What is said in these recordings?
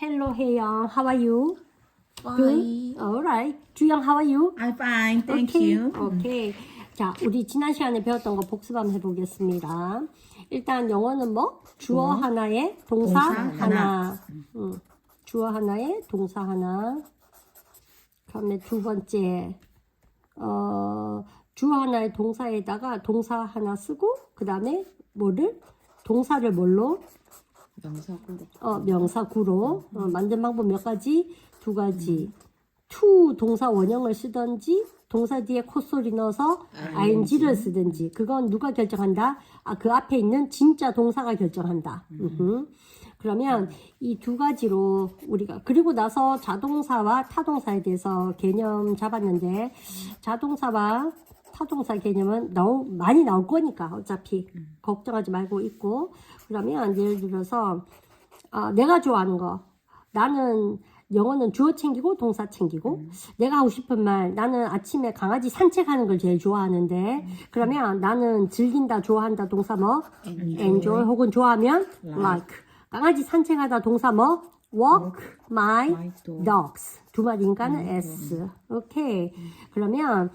Hello, Haeyoung. How are you? Fine. All right. 주영, how are you? I'm fine. Thank okay. you. 오케이. 자, 우리 지난 시간에 배웠던 거 복습 한번 해보겠습니다. 일단 영어는 뭐? 주어 하나에 동사, 동사 하나. 하나. 응. 주어 하나에 동사 하나. 그다음에 두 번째, 어, 주어 하나에 동사에다가 동사 하나 쓰고, 그 다음에 뭐를? 동사를 뭘로? 명사구로. 어, 명사구로 어, 만든 방법 몇 가지? 두 가지. to 동사 원형을 쓰든지 동사 뒤에 콧소리 넣어서 ing를 쓰든지 그건 누가 결정한다? 아, 그 앞에 있는 진짜 동사가 결정한다. 음흠. 그러면 이 두 가지로 우리가 그리고 나서 자동사와 타동사에 대해서 개념 잡았는데 자동사와 타동사 개념은 너무 많이 나올 거니까 어차피 걱정하지 말고 있고. 그러면 예를 들어서 아, 내가 좋아하는 거. 나는 영어는 주어 챙기고 동사 챙기고. 내가 하고 싶은 말 나는 아침에 강아지 산책하는 걸 제일 좋아하는데. 그러면 나는 즐긴다 좋아한다 동사 뭐? Enjoy. 혹은 좋아하면 like. 강아지 산책하다 동사 뭐? Walk my My dog. dogs. 두 마리니까는 s. 오케이. 그러면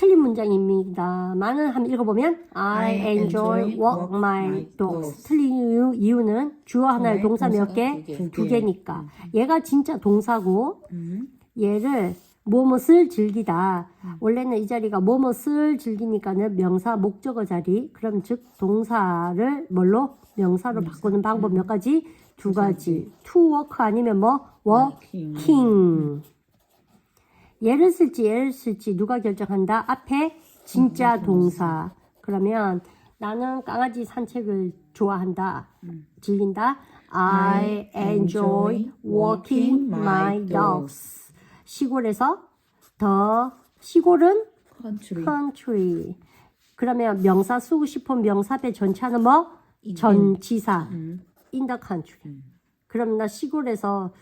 틀린 문장입니다. 많은 한번 읽어보면 I I enjoy enjoy walk my dogs. 틀린 이유, 이유는 주어 하나에 네, 동사 몇 개? 두 개. 두 개니까. 얘가 진짜 동사고 음. 얘를 뭐뭇을 즐기다. 원래는 이 자리가 뭐뭇을 즐기니까는 명사 목적어 자리. 그럼 즉 동사를 뭘로? 명사로 바꾸는 방법 몇 가지? 두 가지. to work 아니면 뭐? Working. 얘를 쓸지 얘를 쓸지 누가 결정한다? 앞에 진짜 동사. 그러면 나는 강아지 산책을 좋아한다. 즐긴다. I enjoy walking my dogs. 시골에서 더 시골은 Country. country. 그러면 명사 쓰고 싶은 명사배 전차는 뭐? 전치사. in the country. 그럼 나 시골에서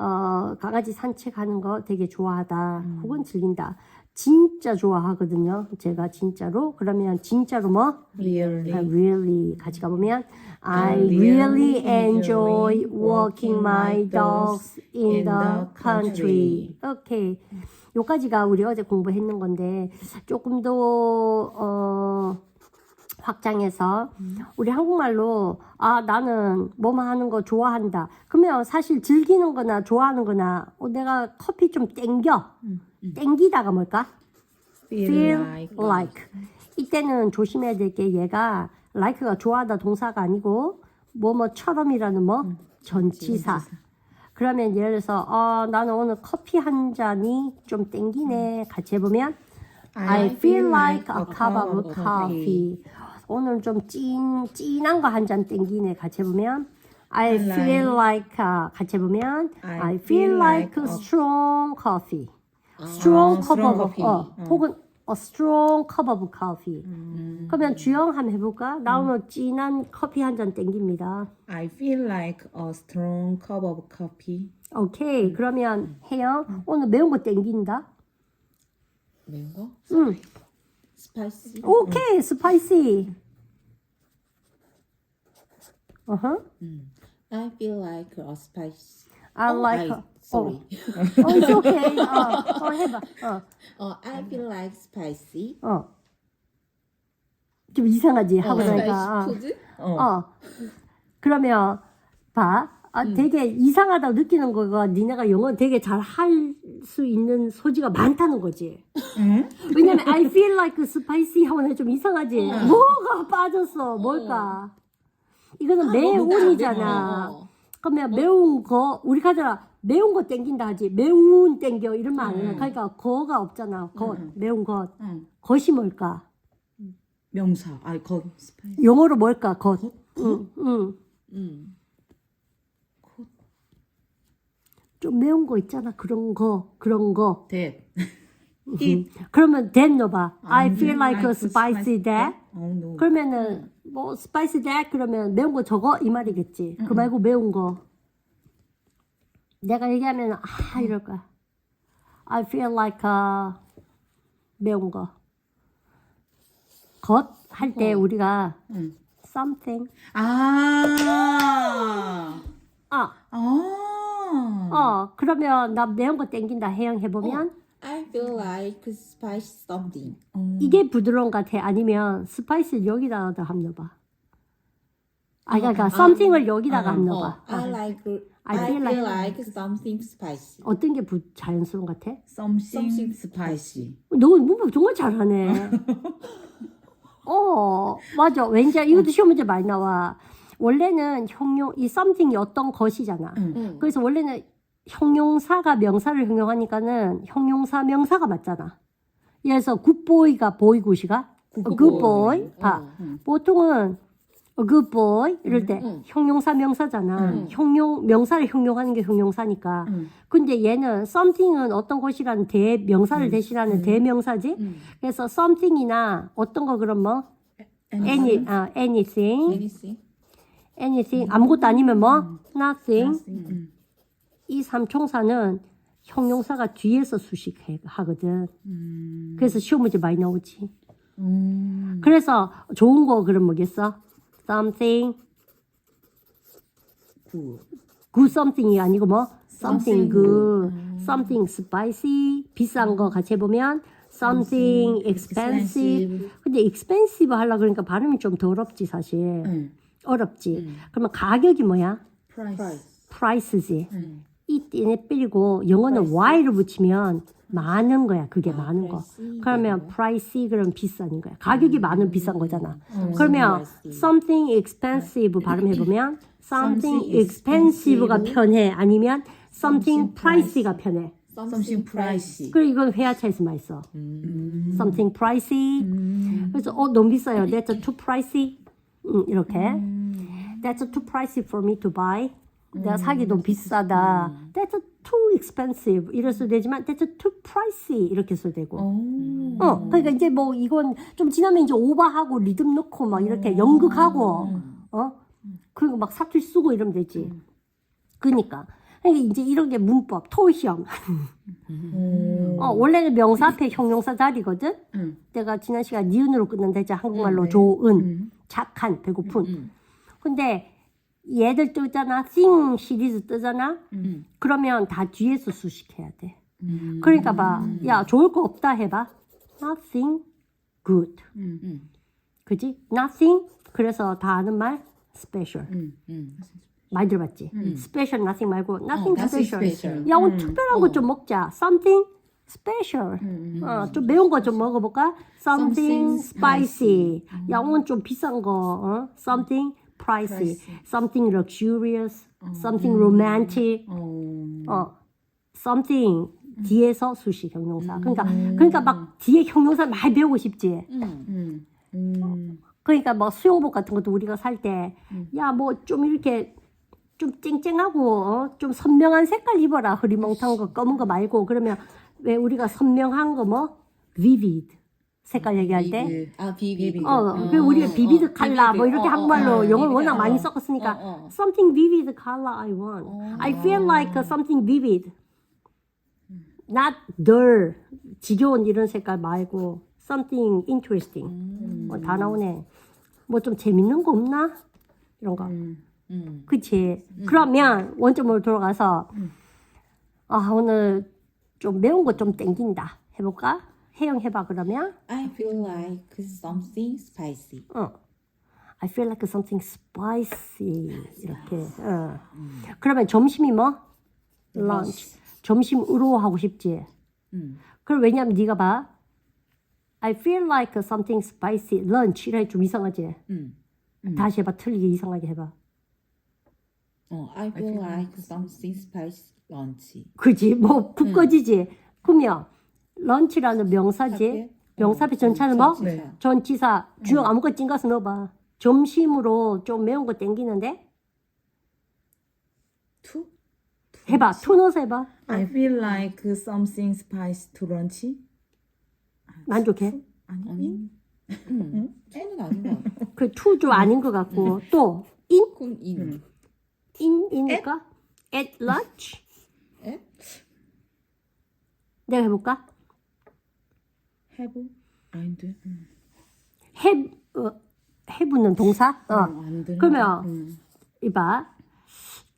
어, 강아지 산책하는 거 되게 좋아하다. 혹은 즐긴다. 진짜 좋아하거든요. 제가 진짜로. 그러면 진짜로 뭐? Really. I really 같이 가보면 I I really really enjoy walking my dogs in the country. 오케이. 요까지가 우리 어제 공부했는 건데 조금 더 어, 확장해서 우리 한국말로 아 나는 뭐뭐 하는 거 좋아한다. 그러면 사실 즐기는 거나 좋아하는 거나 어, 내가 커피 좀 땡겨. 땡기다가 뭘까? Feel, like. 이때는 조심해야 될 게 얘가 like가 좋아하다 동사가 아니고 뭐뭐처럼이라는 뭐 전치사. 그러면 예를 들어서 어, 나는 오늘 커피 한 잔이 좀 땡기네. 같이 해보면 I feel like a cup of coffee. 오늘 좀 찐, 찐한 거 한 잔 땡기네. 같이 해보면 I feel like a, 같이 해보면 I, feel like a strong coffee. strong 아, cup strong of coffee. 어, 음. 혹은 a strong cup of coffee. 그러면 주영 한번 해볼까? 나 오늘 진한 커피 한 잔 땡깁니다. I feel like a strong cup of coffee. 오케이. 그러면 해요. 오늘 매운 거 땡긴다. 매운 거? 응. Spicy. 오케이. 스파이시. 어허. I feel like a spice. I Oh, like. I- sorry. 어, 어 it's okay. 어, 어 해봐. 어, Uh, I feel like spicy. 어. 좀 이상하지 하고 나니까. food. 어. 어. 그러면 봐. 아, 되게 이상하다고 느끼는 거가 니네가 영어 되게 잘 할 수 있는 소지가 많다는 거지. 응? 왜냐면 I feel like spicy 하고는 좀 이상하지. 뭐가 빠졌어? 뭘까? 이거는 매운이잖아. 어. 그러면 매운 거 우리 가잖아. 매운 거 땡긴다 하지. 매운 땡겨 이런 말안 해. 그러니까 거가 없잖아. 것 매운 것. 응. 것이 뭘까? 명사. 아, spicy. 영어로 뭘까? 것. 응, 응. 음. 좀 매운 거 있잖아. 그런 거, 그런 거. That. 그러면 that 넣어봐. I feel like a spicy that. Oh no. 그러면은 뭐 spicy that 그러면 매운 거 저거 이 말이겠지. 그 말고 매운 거. 내가 얘기하면 아 이럴 거야. I feel like a 매운 거. 것 할 때 우리가 응. something 아. 아 아. 어, 그러면 나 매운 거 땡긴다 해영 해보면 I feel like spicy something. 이게 부드러운 것 같아. 아니면 스파이스를 여기다가 한번 넣어봐. 아, 그러니까 something을 여기다가 한번 어, 넣어봐. I like I I feel feel like- like something spicy. 어떤 게 부, 자연스러운 것 같아? Something Something spicy. 너 문법 정말 잘하네. 어, 맞아. 왠지 이것도 시험 문제 많이 나와. 원래는 형용, 이 something이 어떤 것이잖아. 응. 그래서 원래는 형용사가 명사를 형용하니까는 형용사 명사가 맞잖아. 그래서 굿보이가 보이 굿이가 굿보이. 봐. 보통은 굿보이 이럴 때 응. 형용사 명사잖아. 응. 형용 명사를 형용하는 게 형용사니까. 응. 근데 얘는 something은 어떤 것이라는 대명사를 대신하는 대명사지. 응. 그래서 something이나 어떤 거 그럼 뭐 any 아, anything Anything? Anything 아무것도 아니면 뭐 nothing 음. 이 삼총사는 형용사가 뒤에서 수식하거든. 음. 그래서 시험 문제 많이 나오지. 음. 그래서 좋은 거 그럼 뭐겠어? something Good. good something이 아니고 뭐 something Something good, something spicy 비싼 거 같이 해보면 something expensive. 근데 expensive 하려 그러니까 발음이 좀 더럽지 사실. 응. 어렵지. 그러면 가격이 뭐야? Price. Price. price지. 응. 이 띠에 삐리고 영어는 y를 붙이면 많은 거야. 그게 많은 거. pricey. 그러면 pricey 그럼 비싼 거야. 가격이 많은 비싼 거잖아. 음, 그러면 pricey. something expensive 발음해 보면 something Something expensive가 expensive. 편해. 아니면 something Something pricey가 편해. Something pricey. 그리고 이건 회화차에서 많이 써. 음. something pricey. 음. 그래서 어 너무 비싸요. That's too pricey. 음, 이렇게. 음. That's too pricey for me to buy. 내가 사기 너무 비싸다. That's too expensive. 이럴 수도 되지만 That's too pricey 이렇게 써도 되고. 오. 어, 그러니까 이제 뭐 이건 좀 지나면 이제 오버하고 리듬 넣고 막 이렇게 연극하고 어 그리고 막 사투리 쓰고 이러면 되지. 그러니까. 그러니까 이제 이런 게 문법, 토시험. 음. 어, 원래는 명사 앞에 형용사 자리거든. 응. 내가 지난 시간 니은으로 끝난다 했잖아. 한국말로 네. 좋은, 음. 착한, 배고픈. 응. 근데 얘들 뜨잖아. sing 시리즈 뜨잖아. 음. 그러면 다 뒤에서 수식해야 돼. 음. 그러니까 봐. 야, 좋을 거 없다 해 봐. nothing good. 음. 응. 그지? nothing. 그래서 다 아는 말 special. 음. 응. 많이 들어봤지? 음. special nothing 말고 nothing 어, nothing special. special. 야, 오늘 음. 특별한 거 좀 먹자. something special. 음. 어, 좀 매운 거 좀 먹어볼까? Something Something spicy. 야, 오늘 좀 비싼 거. 어? Something pricey. Something luxurious. Something romantic. 어. 어, something 뒤에서 수식 형용사. 그러니까 그러니까 막 뒤에 형용사 많이 배우고 싶지. 응. 음. 음. 그러니까 뭐 수영복 같은 것도 우리가 살 때 야 뭐 좀 이렇게 좀 쨍쨍하고 어? 좀 선명한 색깔 입어라 흐리멍텅한 거 검은 거 말고 그러면 왜 우리가 선명한 거 뭐 vivid 색깔 얘기할 때 비비. 아 비비. 어, 그 우리가 비비드 칼라 뭐 이렇게 어, 한국말로 어, 어, 영어를 워낙. 많이 썼으니까 어, 어. something vivid color I want. I feel like something vivid. Not dull. 지겨운 이런 색깔 말고 something interesting. 어, 다 나오네. 뭐 좀 재밌는 거 없나? 이런 거. 음. 응. 그치. 그러면 원점으로 돌아가서 아 오늘 좀 매운 거 좀 땡긴다. 해볼까? 혜영 해봐 그러면. I feel like something spicy. 어. I feel like something spicy. 이렇게. 어. 그러면 점심이 뭐? lunch. 점심으로 하고 싶지. 응. 그럼 왜냐면 네가 봐. I feel like something spicy. lunch. 이래 좀 이상하지? 응. 다시 해봐. 틀리게 이상하게 해봐. 어, I feel like something spicy lunch. 그지? 뭐 굳거지지? 그러면 런치라는 명사지? 앞에? 명사 앞에 어, 전차는 뭐? 전치사. 전치사. 주역 아무것도 찡가서 넣어봐. 점심으로 좀 매운 거 땡기는데? To? 해봐. 투 넣어서 해봐. I feel like something spicy to lunch. 만족해? 아니. 아니. 응. 애는 아닌 것 같아. 그 투도 아닌 것 같고 또? 그럼 인. in? 인일까? at lunch? 에? 내가 해볼까? Have and. 음. have, 어, have는 동사? 어. 안 되는 그러면 음. 이봐.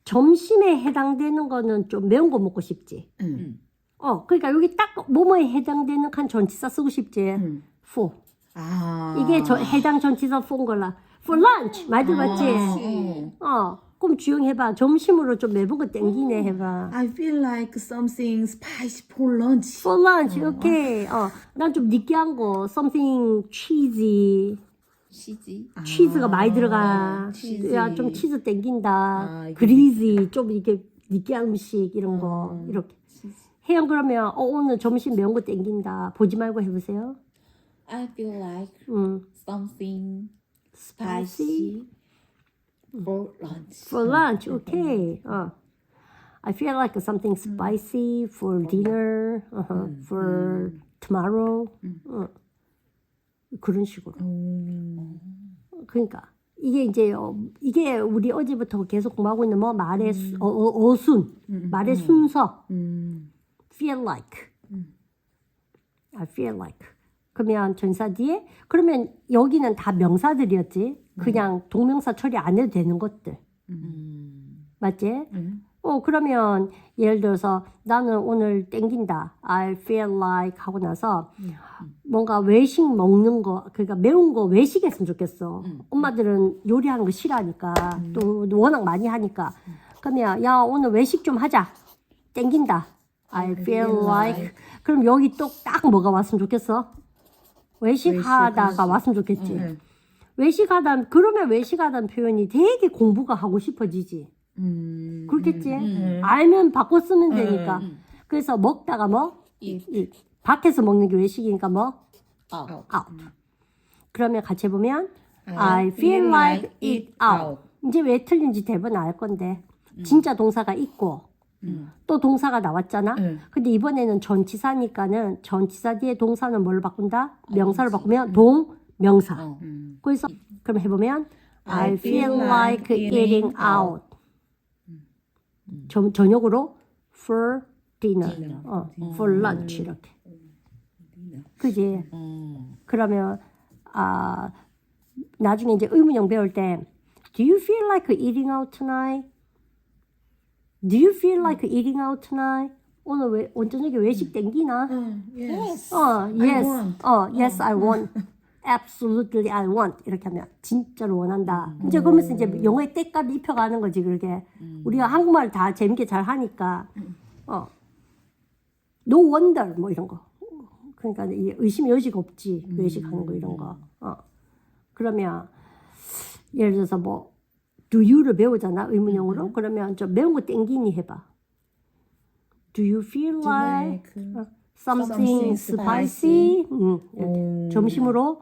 점심에 해당되는 거는 좀 매운 거 먹고 싶지. 응. 어, 그러니까 여기 딱 뭐뭐에 해당되는 칸 전치사 쓰고 싶지. 응. for. 아. 이게 저 해당 전치사 for 거라. for lunch. 말 들어봤지? 어. 어. 그럼 주영해봐. 점심으로 좀 매운 거 땡기네 해봐. I feel like something spicy for lunch. for lunch. 오케이. 어. 난 좀 느끼한 거. something cheesy. 치즈. 치즈가 많이 들어가. 아, 치즈. 야, 좀 치즈 땡긴다. 아, 이게 그리지. 좀 이렇게 느끼한 음식 이런 거. 이렇게. 혜영 그러면 어, 오늘 점심 매운 거 땡긴다. 보지 말고 해보세요. I feel like 음. something Spicy. For lunch. For lunch, okay. 어. I feel like something spicy for dinner, uh-huh, for tomorrow. 어. 그런 식으로. 그러니까 이게 이제 어, 이게 우리 어제부터 계속 공부하고 있는 뭐 말의 수, 어, 어, 어순, 말의 순서. 음. feel like. I feel like. 그러면 전사 뒤에 그러면 여기는 다 명사들이었지. 그냥 동명사 처리 안 해도 되는 것들. 맞지? 음. 어 그러면 예를 들어서 나는 오늘 땡긴다. I feel like 하고 나서 뭔가 외식 먹는 거 그러니까 매운 거 외식했으면 좋겠어. 엄마들은 요리하는 거 싫어하니까 또 워낙 많이 하니까 그러면 야 오늘 외식 좀 하자. 땡긴다. I feel like 그럼 여기 또 딱 뭐가 왔으면 좋겠어? 외식하다가 왔으면 좋겠지. 응. 외식하다 그러면 외식하다는 표현이 되게 공부가 하고 싶어지지. 음. 그렇겠지? 알면 바꿔 쓰면 되니까. 음. 그래서 먹다가 뭐? 이, 밖에서 먹는 게 외식이니까 뭐? out. out. 그러면 같이 해보면 I feel like eat out. 이제 왜 틀린지 대부분 알 건데 진짜 동사가 있고 또 동사가 나왔잖아. 음. 근데 이번에는 전치사니까는 전치사 뒤에 동사는 뭘로 바꾼다? 명사로 바꾸면 동 명사. 어. 그래서 그럼 해보면 I I feel like eating out. 저, 저녁으로 for dinner, Dinner. 어, for lunch 이렇게. 그지? 음. 그러면 아 나중에 이제 의문형 배울 때 Do you feel like eating out tonight? Do you feel like eating out tonight? 오늘 왜 오늘 저녁에 외식 땡기나? Yes. 어, yes. want. 어, yes, I want. Absolutely, I want. 이렇게 하면 진짜로 원한다. 이제 그러면서 이제 영어의 때값 입혀가는 거지, 그게. 우리가 한국말 다 재밌게 잘 하니까. 어. No wonder, 뭐 이런 거. 그러니까 이 의심 여지가 없지, 외식하는 거 이런 거. 어. 그러면 예를 들어서 뭐 do you를 배우잖아, 의문형으로. 그러면 좀 매운 거 땡기니 해봐. Do you feel like like something something spicy. 음, 이렇게. 오. 점심으로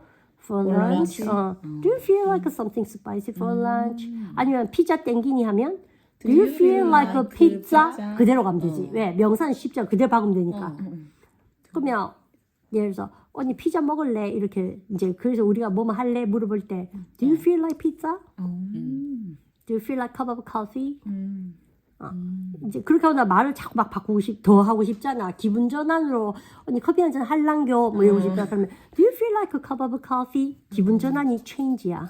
for lunch. 어. Do you feel like something spicy for lunch? 아니면 피자 땡기니 하면 Do you feel like a pizza? 그대로 가면 되지. 왜? 명사는 쉽잖아. 그대로 박으면 되니까. 그러면 예를 들어서 언니 피자 먹을래? 이렇게 이제 그래서 우리가 뭐뭐 할래? 물어볼 때 Do you feel like pizza? Do you feel like cup of coffee? 어. 이제 그렇게 하다 말을 자꾸 막 바꾸고 싶, 더 하고 싶잖아. 기분 전환으로 언니 커피 한 잔 할랑겨 뭐 이러고 싶다 그러면 Do you feel like a cup of coffee? 기분 전환이 change야.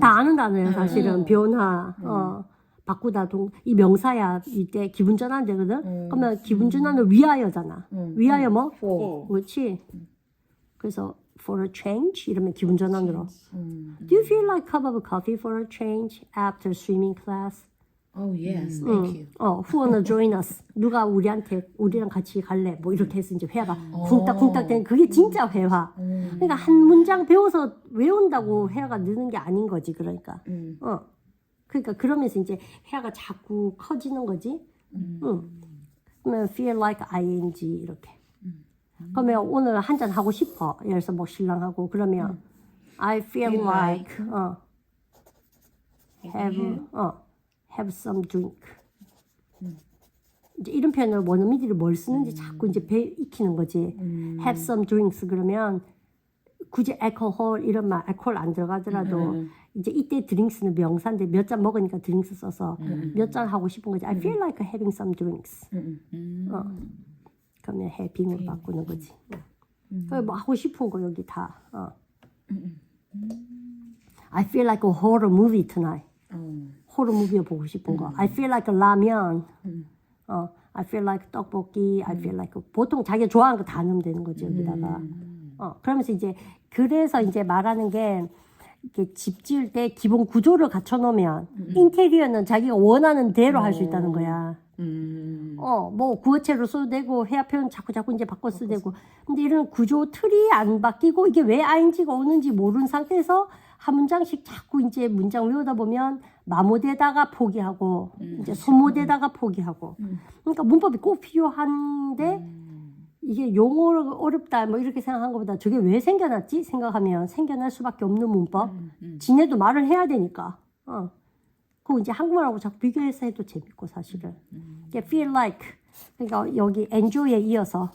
다 아는 단어예요, 사실은 변화. 어. 바꾸다 동, 이 명사야 이때 기분 전환 되거든. 그러면 기분 전환을 위하여잖아. 위하여 뭐? for. 그렇지. 그래서 for a change 이러면 기분 전환으로. Do you feel like cup of coffee for a change after swimming class? Oh yes, thank you. 어, who wanna join us? 누가 우리한테 우리랑 같이 갈래? 뭐 이렇게 해서 이제 회화가 쿵딱쿵딱 되는 그게 진짜 회화. 그러니까 한 문장 배워서 외운다고 회화가 느는 게 아닌 거지. 그러니까. 어. 그러니까 그러면서 이제 회화가 자꾸 커지는 거지. 응. 그러면 feel like ing 이렇게. 그러면 오늘 한 잔 하고 싶어. 예를 들어서 뭐 신랑하고 그러면 I feel Feel like, like. 어, have 어 have some drink. 이제 이런 표현을 원어민들이 뭘 쓰는지 자꾸 이제 배 익히는 거지. have some drinks 그러면 굳이 알코올 이런 말 알코올 안 들어가더라도 이제 이때 드링크스는 명사인데 몇 잔 먹으니까 드링크스 써서 몇 잔 하고 싶은 거지. I feel like having some drinks. 어. 그러면 having으로 바꾸는 거지. 그뭐 하고 싶은 거 여기 다. 어. I feel like a horror movie tonight. Oh. 호러 무비 보고 싶은 거. I feel like 라면. 어, I feel like 떡볶이. I feel like 보통 자기가 좋아하는 거 다 넣으면 되는 거지 여기다가. 어, 그러면서 이제 그래서 이제 말하는 게 이렇게 집 지을 때 기본 구조를 갖춰 놓으면 인테리어는 자기가 원하는 대로 할 수 있다는 거야. 음. 어, 뭐 구어체로 써도 되고 해야 표현 자꾸 자꾸 이제 바꿔 써도 되고. 근데 이런 구조 틀이 안 바뀌고 이게 왜 ing가 오는지 모르는 상태에서 한 문장씩 자꾸 이제 문장 외우다 보면 마모되다가 포기하고 이제 소모되다가 포기하고. 그러니까 문법이 꼭 필요한데 이게 용어가 어렵다 뭐 이렇게 생각한 것보다 저게 왜 생겨났지 생각하면 생겨날 수밖에 없는 문법. 지네도 말을 해야 되니까. 어. 그거 이제 한국말하고 자꾸 비교해서 해도 재밌고 사실은. 이게 feel like 그러니까 여기 enjoy에 이어서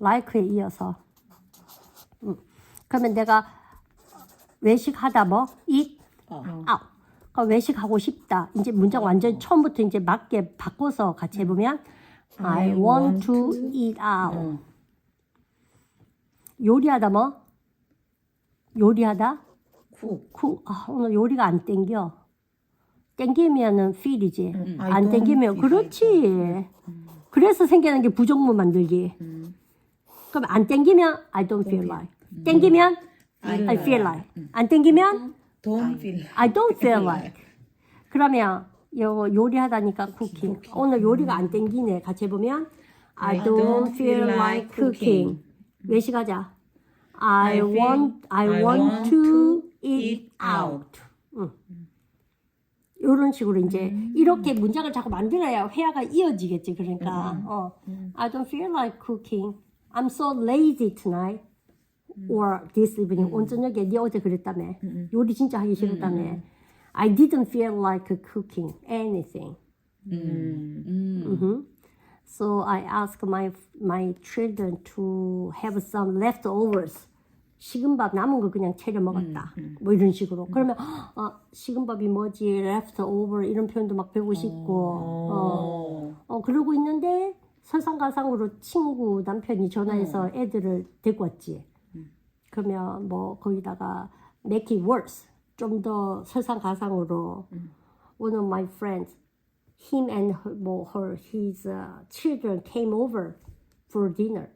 like에 이어서. 음. 그러면 내가 외식하다 뭐 eat 어. out. 그러니까 외식하고 싶다. 이제 문장 완전 처음부터 이제 맞게 바꿔서 같이 해보면 I want to eat out. 요리하다 뭐? 요리하다? 쿡. 쿡. 아, 오늘 요리가 안 땡겨. 땡기면은 feel이지. I 안 don't 땡기면 feel 그렇지. 그래서 생기는 게 부정문 만들기. 그럼 안 땡기면 I don't feel like. 땡기면 I feel like. 안 땡기면 Don't feel. I don't feel like. 그러면 요 요리하다니까 쿠킹. 오늘 요리가 안 땡기네. 같이 해보면 I don't feel like cooking. 외식하자. I want I want to eat out. 응. 이런 식으로 이제 이렇게 문장을 자꾸 만들어야 회화가 이어지겠지. 그러니까 어, I don't feel like cooking. I'm so lazy tonight. Or this evening. 오늘 저녁에 네 어제 그랬다며. 요리 진짜 하기 싫었다며. I didn't feel like cooking anything. Mhm. So I asked my my children to have some leftovers. 식은 밥 남은 거 그냥 차려 먹었다. 뭐 이런 식으로. 그러면 아, 식은 밥이 뭐지? leftover 이런 표현도 막 배우고 싶고. 어. 어 그러고 있는데 설상가상으로 친구 남편이 전화해서 애들을 데리고 왔지. 그러면 뭐 거기다가 make it worse. 좀 더 설상가상으로 one of my friends him and her, 뭐 her his uh, children came over for dinner.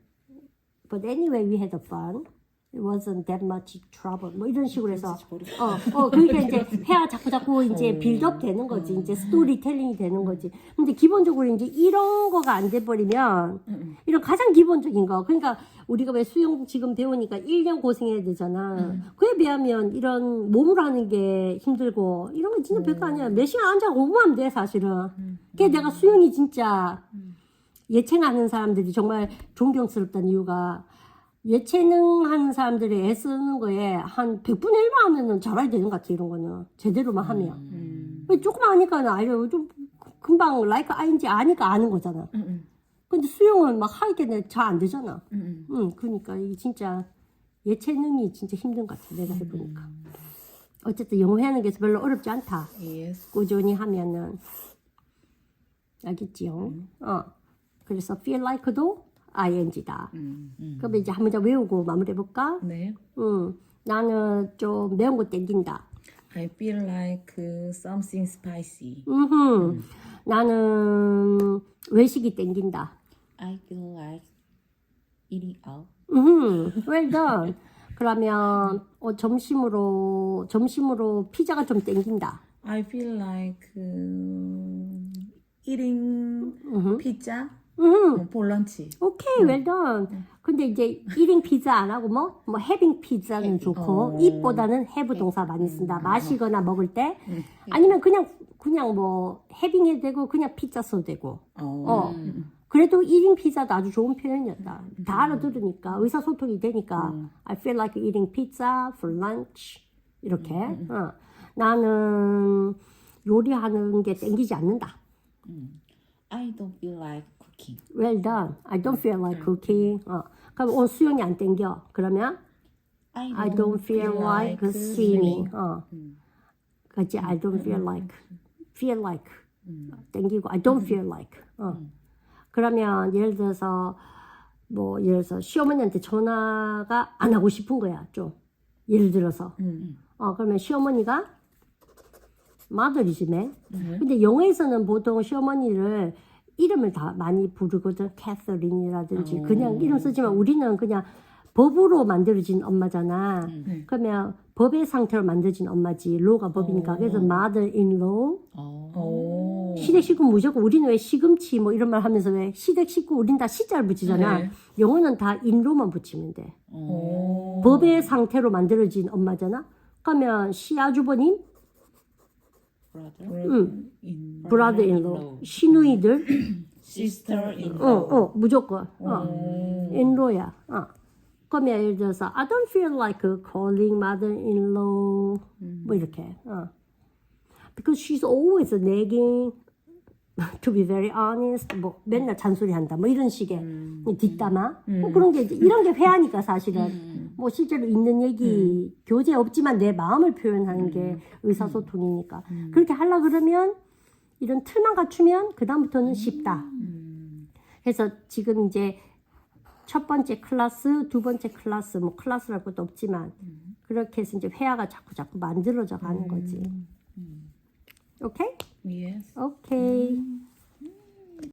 But anyway, we had fun. It wasn't that much trouble. 뭐 이런 식으로 해서 어, 어 그러니까 이제 회화 자꾸 자꾸 이제 빌드업 되는 거지. 이제 스토리텔링이 되는 거지. 근데 기본적으로 이제 이런 거가 안 돼 버리면 이런 가장 기본적인 거. 그러니까 우리가 왜 수영 지금 배우니까 1년 고생해야 되잖아. 그에 비하면 이런 몸으로 하는 게 힘들고 이런 거 진짜 별거 아니야. 몇 시간 앉아 공부하면 돼, 사실은. 그게 내가 수영이 진짜 예체능하는 사람들이 정말 존경스럽다는 이유가 예체능 하는 사람들이 애쓰는 거에 한 100분의 1만 하면은 잘해야 되는 것 같아, 이런 거는. 제대로만 하면. 왜 조금 아니까 알려. 좀 금방 라이크 아인지 아니까 아는 거잖아. 근데 수영은 막 하게 잘 안 되잖아. 응, 그러니까 이게 진짜 예체능이 진짜 힘든 것 같아, 내가 해보니까. 어쨌든 영어 하는 게 별로 어렵지 않다. Yes. 꾸준히 하면은 알겠지요? 어. 그래서 feel like도 ing다. 그럼 이제 한 문장 외우고 마무리해 볼까? 네. 음. 나는 좀 매운 거 땡긴다. I feel like uh, something spicy. 음흠. 나는 외식이 땡긴다. I feel like eating out. 음, well done. 그러면 어, 점심으로 점심으로 피자가 좀 땡긴다. I feel like uh, eating pizza 음, lunch. 오케이, well done. 근데 이제 eating 피자 안 하고 뭐, 뭐 having 피자는 좋고 eat보다는 have 동사 많이 쓴다. 마시거나 먹을 때 아니면 그냥 그냥 뭐 having 해도 되고 그냥 피자 써도 되고. 어. 어. 그래도 eating 피자도 아주 좋은 표현이었다. 다 알아들으니까 의사소통이 되니까 I feel like eating pizza for lunch 이렇게. 어. 나는 요리하는 게 땡기지 않는다. I don't feel like cooking. Well done. I don't feel like cooking. 어. 그럼 오늘 수영이 안 땡겨. 그러면 I I don't feel like swimming. 어. 그치? I don't feel like. feel like. 땡기고 I don't feel like. 어. 그러면 예를 들어서 뭐 예를 들어서 시어머니한테 전화가 안 하고 싶은 거야. 좀. 예를 들어서. 어, 그러면 시어머니가 mother이지 맨. 근데 영어에서는 보통 시어머니를 이름을 다 많이 부르거든. 캐서린이라든지 그냥 이름 쓰지만 우리는 그냥 법으로 만들어진 엄마잖아. 그러면 법의 상태로 만들어진 엄마지. 로가 법이니까. 그래서 mother-in-law. 어. 오. 시댁 식구 무조건 우리는 왜 시금치 뭐 이런 말 하면서 왜 시댁 식구 우린 다 시자를 붙이잖아. 네. 영어는 다 인로만 붙이면 돼. 오. 법의 상태로 만들어진 엄마잖아. 그러면 시아주버님, 응, in 브라더 인로, 시누이들, sister in 어, 어, 무조건, 어, 오. 인로야. 어. 그러면 예를 들어서 I don't feel like calling mother-in-law 뭐 이렇게. 어. Because she's always nagging. To be very honest, 뭐 맨날 잔소리 한다, 뭐 이런 식의 뒷담화, 뭐 그런 게 이제 이런 게 회화니까 사실은. 뭐 실제로 있는 얘기 교재 없지만 내 마음을 표현하는 게 의사소통이니까. 그렇게 하려 그러면 이런 틀만 갖추면 그 다음부터는 쉽다. 그래서 지금 이제 첫 번째 클래스, 두 번째 클래스, 뭐 클래스랄 것도 없지만 그렇게 해서 이제 회화가 자꾸 자꾸 만들어져 가는 거지. 오케이? Yes. Okay. Mm.